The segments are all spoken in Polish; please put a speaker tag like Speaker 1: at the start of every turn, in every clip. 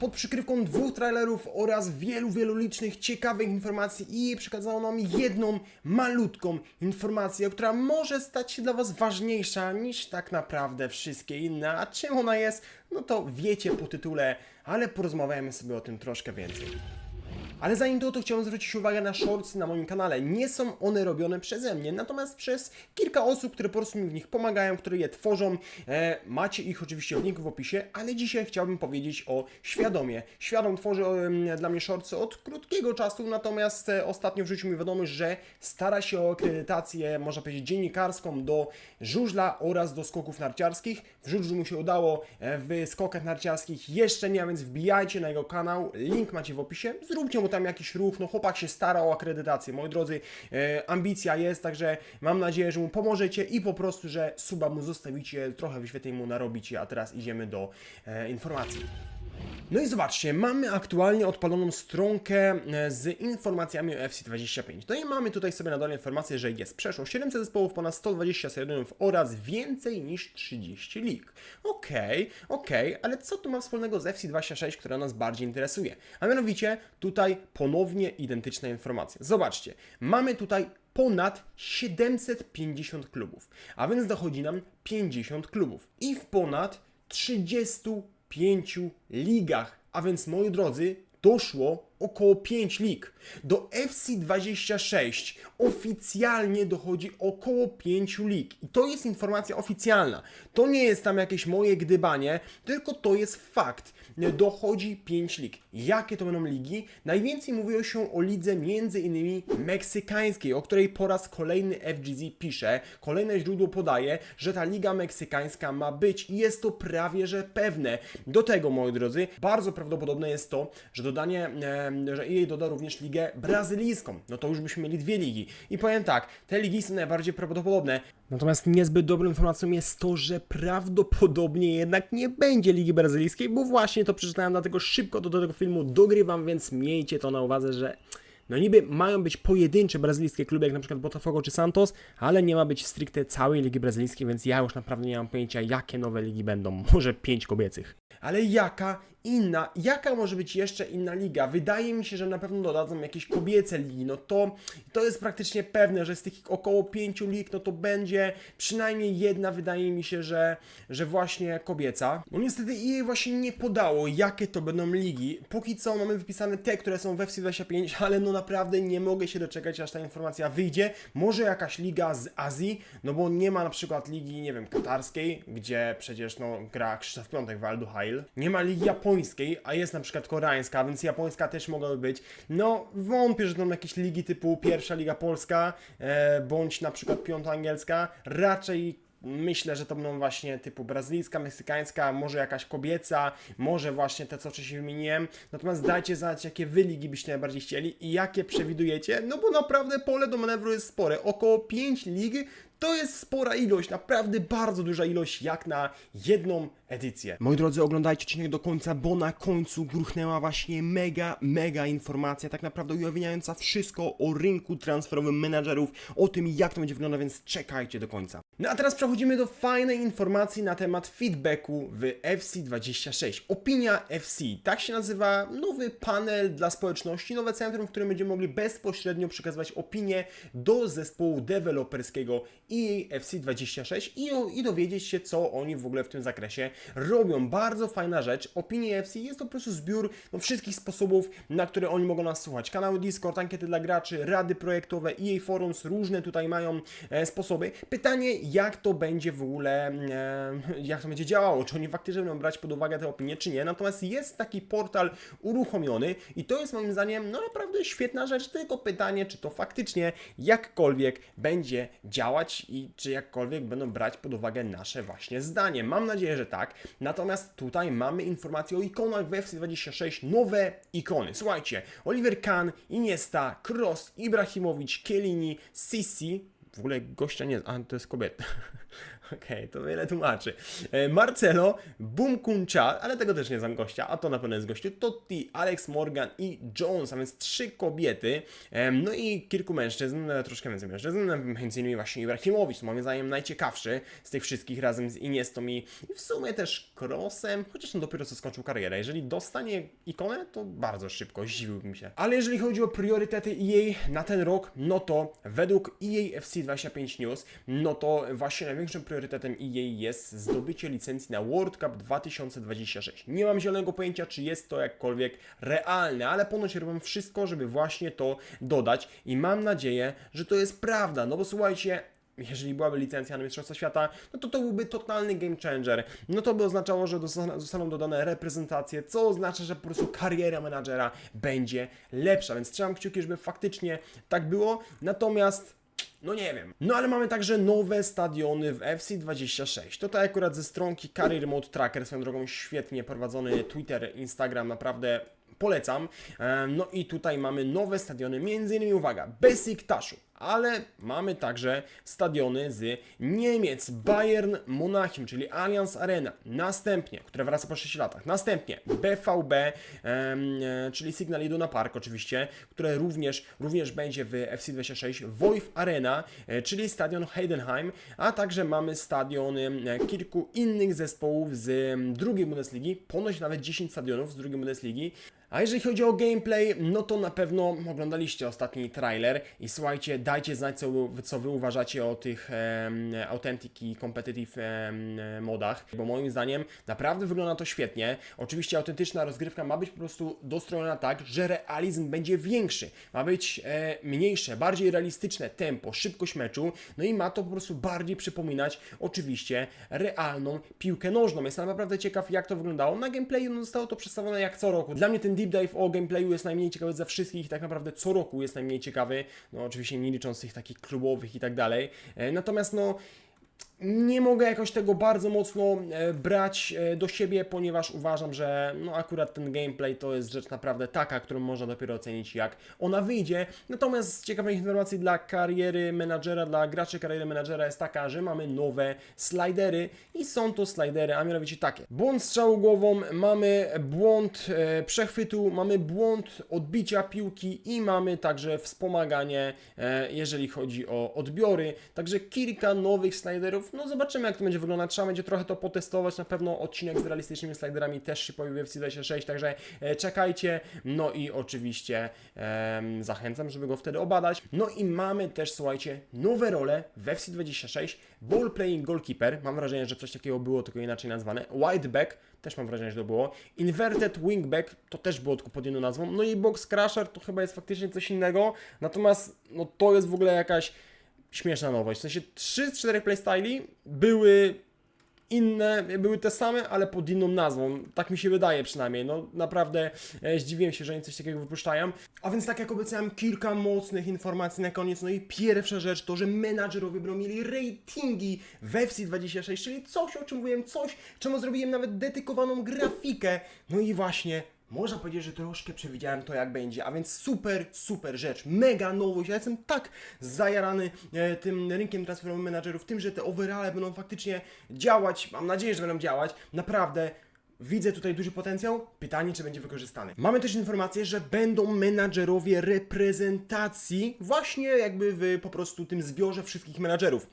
Speaker 1: pod przykrywką dwóch trailerów oraz wielu, wielu licznych ciekawych informacji i przekazało nam jedną malutką informację, która może stać się dla Was ważniejsza niż tak naprawdę wszystkie inne. A czym ona jest? No to wiecie po tytule, ale porozmawiamy sobie o tym troszkę więcej. Ale zanim to, to chciałem zwrócić uwagę na shorts na moim kanale. Nie są one robione przeze mnie, natomiast przez kilka osób, które po prostu mi w nich pomagają, które je tworzą. E, macie ich oczywiście w linku w opisie, ale dzisiaj chciałbym powiedzieć o Świadomie. Świadom tworzy em, dla mnie shortsy od krótkiego czasu, natomiast e, ostatnio wrzucił mi wiadomość, że stara się o akredytację, można powiedzieć, dziennikarską do żużla oraz do skoków narciarskich. W żużlu mu się udało, e, w skokach narciarskich jeszcze nie, więc wbijajcie na jego kanał, link macie w opisie, zróbcie tam jakiś ruch, no chłopak się stara o akredytację, moi drodzy, e, ambicja jest, także mam nadzieję, że mu pomożecie i po prostu, że suba mu zostawicie, trochę wyświetleń mu narobicie, a teraz idziemy do e, informacji. No i zobaczcie, mamy aktualnie odpaloną stronkę e, z informacjami o FC25. No i mamy tutaj sobie na dole informację, że jest przeszło 700 zespołów, ponad 120 stadionów oraz więcej niż 30 lig. Okej, okej, ale co tu ma wspólnego z FC26, która nas bardziej interesuje? A mianowicie tutaj ponownie identyczna informacja. Zobaczcie, mamy tutaj ponad 750 klubów, a więc dochodzi nam 50 klubów i w ponad 35 ligach. A więc moi drodzy, doszło około 5 lig. Do FC26 oficjalnie dochodzi około 5 lig. I to jest informacja oficjalna. To nie jest tam jakieś moje gdybanie, tylko to jest fakt. Dochodzi 5 lig. Jakie to będą ligi? Najwięcej mówiło się o lidze między innymi meksykańskiej, o której po raz kolejny FGZ pisze, kolejne źródło podaje, że ta liga meksykańska ma być i jest to prawie że pewne. Do tego, moi drodzy, bardzo prawdopodobne jest to, że dodanie, e, że EA doda również ligę brazylijską. No to już byśmy mieli dwie ligi. I powiem tak, te ligi są najbardziej prawdopodobne. Natomiast niezbyt dobrą informacją jest to, że prawdopodobnie jednak nie będzie ligi brazylijskiej, bo właśnie to przeczytałem, dlatego szybko do tego filmu dogrywam, więc miejcie to na uwadze, że no niby mają być pojedyncze brazylijskie kluby, jak na przykład Botafogo czy Santos, ale nie ma być stricte całej ligi brazylijskiej, więc ja już naprawdę nie mam pojęcia, jakie nowe ligi będą. Może pięć kobiecych. Ale jaka inna, jaka może być jeszcze inna liga? Wydaje mi się, że na pewno dodadzą jakieś kobiece ligi. No to, to jest praktycznie pewne, że z tych około pięciu lig, no to będzie przynajmniej jedna, wydaje mi się, że, że właśnie kobieca. No niestety jej właśnie nie podało, jakie to będą ligi. Póki co mamy wypisane te, które są w FC25, ale no naprawdę nie mogę się doczekać, aż ta informacja wyjdzie. Może jakaś liga z Azji, no bo nie ma na przykład ligi, nie wiem, katarskiej, gdzie przecież no gra Krzysztof Piątek w Al Duhail. Nie ma ligi japońskiej, a jest na przykład koreańska, więc japońska też mogłaby być. No wątpię, że będą jakieś ligi typu pierwsza liga polska, e, bądź na przykład piąta angielska. Raczej Myślę, że to będą właśnie typu brazylijska, meksykańska, może jakaś kobieca, może właśnie te, co wcześniej wymieniłem. Natomiast dajcie znać, jakie wy ligi byście najbardziej chcieli i jakie przewidujecie, no bo naprawdę pole do manewru jest spore. Około 5 lig to jest spora ilość, naprawdę bardzo duża ilość, jak na jedną edycję. Moi drodzy, oglądajcie odcinek do końca, bo na końcu gruchnęła właśnie mega, mega informacja, tak naprawdę ujawniająca wszystko o rynku transferowym menadżerów, o tym, jak to będzie wyglądać, więc czekajcie do końca. No a teraz przechodzimy do fajnej informacji na temat feedbacku w FC26. Opinia FC, tak się nazywa nowy panel dla społeczności, nowe centrum, w którym będziemy mogli bezpośrednio przekazywać opinie do zespołu deweloperskiego EA FC26 i, i dowiedzieć się, co oni w ogóle w tym zakresie robią. Bardzo fajna rzecz. Opinie FC jest to po prostu zbiór no, wszystkich sposobów, na które oni mogą nas słuchać. Kanały Discord, ankiety dla graczy, rady projektowe, EA Forums, różne tutaj mają e, sposoby. Pytanie, jak to będzie w ogóle, e, jak to będzie działało, czy oni faktycznie będą brać pod uwagę te opinie, czy nie. Natomiast jest taki portal uruchomiony i to jest moim zdaniem no naprawdę świetna rzecz, tylko pytanie, czy to faktycznie jakkolwiek będzie działać i czy jakkolwiek będą brać pod uwagę nasze właśnie zdanie. Mam nadzieję, że tak. Natomiast tutaj mamy informacje o ikonach w FC26, nowe ikony. Słuchajcie, Oliver Kahn, Iniesta, Kroos, Ibrahimowicz, Kielini, Sisi, w ogóle gościa nie, a to jest kobieta. Okej, to wiele tłumaczy. E, Marcelo, Cha, ale tego też nie znam gościa, a to na pewno jest gościu, Totti, Alex Morgan i Jones, a więc trzy kobiety, em, no i kilku mężczyzn, e, troszkę więcej mężczyzn, między innymi właśnie Ibrahimowicz, moim zdaniem najciekawszy z tych wszystkich razem z Iniestą i, w sumie też Kroosem, chociaż on dopiero co skończył karierę. Jeżeli dostanie ikonę, to bardzo szybko, zdziwiłbym się. Ale jeżeli chodzi o priorytety EA na ten rok, no to według E EA FC25 News, no to właśnie największym priorytetem EA jest zdobycie licencji na World Cup 2026. Nie mam zielonego pojęcia, czy jest to jakkolwiek realne, ale ponoć robią wszystko, żeby właśnie to dodać i mam nadzieję, że to jest prawda, no bo słuchajcie, jeżeli byłaby licencja na Mistrzostwa Świata, no to to byłby totalny game changer. No to by oznaczało, że zostaną dodane reprezentacje, co oznacza, że po prostu kariera menadżera będzie lepsza, więc trzymam kciuki, żeby faktycznie tak było. Natomiast no nie wiem. No ale mamy także nowe stadiony w FC26. Tutaj akurat ze stronki Career Mode Tracker, swoją drogą świetnie prowadzony Twitter, Instagram, naprawdę polecam. Em, No i tutaj mamy nowe stadiony, między innymi uwaga, Besiktaszu, ale mamy także stadiony z Niemiec, Bayern Monachium, czyli Allianz Arena, następnie, które wraca po 6 latach, następnie BVB, e, czyli Signal Iduna Park oczywiście, które również, również będzie w FC26, Wojf Arena, e, czyli stadion Heidenheim, a także mamy stadiony e, kilku innych zespołów z drugiej Bundesligi, ponoć nawet 10 stadionów z drugiej Bundesligi, a jeżeli chodzi o gameplay, no to na pewno oglądaliście ostatni trailer i słuchajcie, dajcie znać, co, co wy uważacie o tych em, Authentic i Competitive modach, bo moim zdaniem naprawdę wygląda to świetnie. Oczywiście autentyczna rozgrywka ma być po prostu dostrojona tak, że realizm będzie większy, ma być e, mniejsze, bardziej realistyczne tempo, szybkość meczu, no i ma to po prostu bardziej przypominać oczywiście realną piłkę nożną. Jestem naprawdę ciekaw, jak to wyglądało. Na gameplayu no, zostało to przedstawione jak co roku. Dla mnie ten deep dive o gameplayu jest najmniej ciekawy ze wszystkich tak naprawdę co roku jest najmniej ciekawy. No oczywiście nie licząc tych takich klubowych i tak dalej. E, Natomiast no nie mogę jakoś tego bardzo mocno e, brać e, do siebie, ponieważ uważam, że no akurat ten gameplay to jest rzecz naprawdę taka, którą można dopiero ocenić jak ona wyjdzie. Natomiast z ciekawych informacji dla kariery menadżera, dla graczy kariery menadżera jest taka, że mamy nowe slidery i są to slidery, a mianowicie takie. Błąd strzału głową, mamy błąd e, przechwytu, mamy błąd odbicia piłki i mamy także wspomaganie, jeżeli chodzi o odbiory. Także kilka nowych sliderów. No zobaczymy jak to będzie wyglądać. Trzeba będzie trochę to potestować. Na pewno odcinek z realistycznymi sliderami też się pojawi w FC26, także e, czekajcie. No i oczywiście zachęcam, żeby go wtedy obadać. No i mamy też, słuchajcie, nowe role w FC26. Ball playing goalkeeper. Mam wrażenie, że coś takiego było, tylko inaczej nazwane. Wide back. Też mam wrażenie, że to było. Inverted wingback to też było tylko pod inną nazwą. No i box crusher to chyba jest faktycznie coś innego. Natomiast no to jest w ogóle jakaś śmieszna nowość. W sensie 3 z 4 playstyli były inne, były te same, ale pod inną nazwą. Tak mi się wydaje przynajmniej. No naprawdę e, zdziwiłem się, że oni coś takiego wypuszczają. A więc tak jak obiecałem, kilka mocnych informacji na koniec. No i pierwsza rzecz to, że menadżerowie będą mieli ratingi w FC26, czyli coś, o czym mówiłem, coś, czemu zrobiłem nawet dedykowaną grafikę. No i właśnie można powiedzieć, że troszkę przewidziałem to, jak będzie, a więc super, super rzecz, mega nowość. Ja jestem tak zajarany e, tym rynkiem transferowym menadżerów, tym, że te overale będą faktycznie działać. Mam nadzieję, że będą działać. Naprawdę. Widzę tutaj duży potencjał. Pytanie, czy będzie wykorzystany. Mamy też informację, że będą menadżerowie reprezentacji, właśnie jakby w po prostu tym zbiorze wszystkich menadżerów.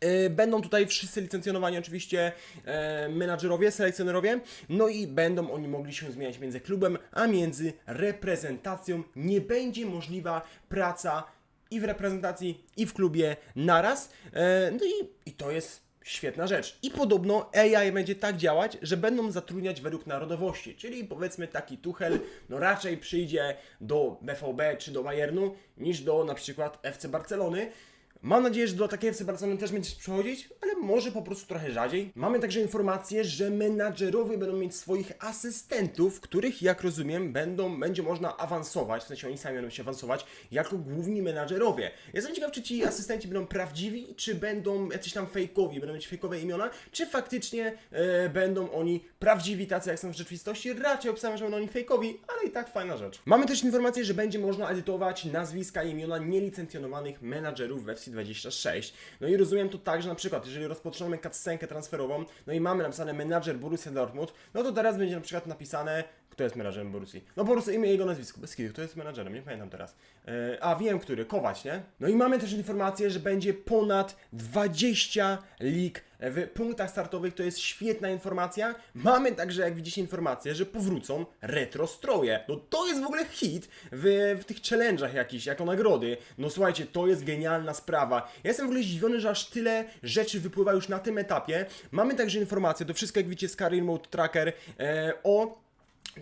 Speaker 1: E, Będą tutaj wszyscy licencjonowani oczywiście e, menadżerowie, selekcjonerowie, no i będą oni mogli się zmieniać między klubem, a między reprezentacją. Nie będzie możliwa praca i w reprezentacji, i w klubie naraz. E, no i, i to jest Świetna rzecz. I podobno AI będzie tak działać, że będą zatrudniać według narodowości. Czyli powiedzmy taki Tuchel, no raczej przyjdzie do BVB czy do Bayernu, niż do na przykład FC Barcelony. Mam nadzieję, że do takiej FC Barcelony też będziesz przychodzić, ale może po prostu trochę rzadziej. Mamy także informację, że menadżerowie będą mieć swoich asystentów, których jak rozumiem będą, będzie można awansować, w sensie oni sami będą się awansować, jako główni menadżerowie. Jestem ciekaw, czy ci asystenci będą prawdziwi, czy będą jacyś tam fejkowi, będą mieć fejkowe imiona, czy faktycznie e, będą oni prawdziwi, tacy jak są w rzeczywistości. Raczej obstawiam, że będą oni fejkowi, ale i tak fajna rzecz. Mamy też informację, że będzie można edytować nazwiska i imiona nielicencjonowanych menadżerów we FC FC26. No i rozumiem to tak, że na przykład, jeżeli rozpoczynamy cutscenkę transferową, no i mamy napisane menadżer Borussia Dortmund, no to teraz będzie na przykład napisane, kto jest menadżerem Borussii. No po prostu imię, jego nazwisko, bez kitu, kto jest menadżerem, nie pamiętam teraz. E, a wiem, który, Kować, nie? No i mamy też informację, że będzie ponad 20 lig w punktach startowych, to jest świetna informacja. Mamy także, jak widzicie, informację, że powrócą retro stroje. No to jest w ogóle hit w, w tych challenge'ach jakichś, jako nagrody. No słuchajcie, to jest genialna sprawa. Ja jestem w ogóle zdziwiony, że aż tyle rzeczy wypływa już na tym etapie. Mamy także informację, to wszystko jak widzicie z Career Mode Tracker, e, o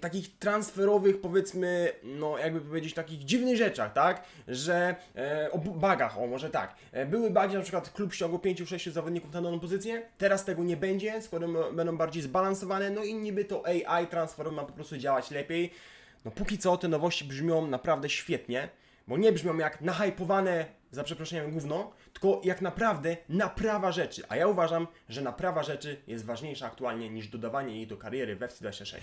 Speaker 1: takich transferowych, powiedzmy, no jakby powiedzieć, takich dziwnych rzeczach, tak? Że e, o bagach, o może tak. E, były bagi, na przykład klub ściągał 5-6 zawodników na daną pozycję, teraz tego nie będzie, skoro będą bardziej zbalansowane, no i niby to AI transfer ma po prostu działać lepiej. No póki co te nowości brzmią naprawdę świetnie, bo nie brzmią jak nahypowane, za przeproszeniem, gówno, tylko jak naprawdę naprawa rzeczy. A ja uważam, że naprawa rzeczy jest ważniejsza aktualnie niż dodawanie jej do kariery w FC26.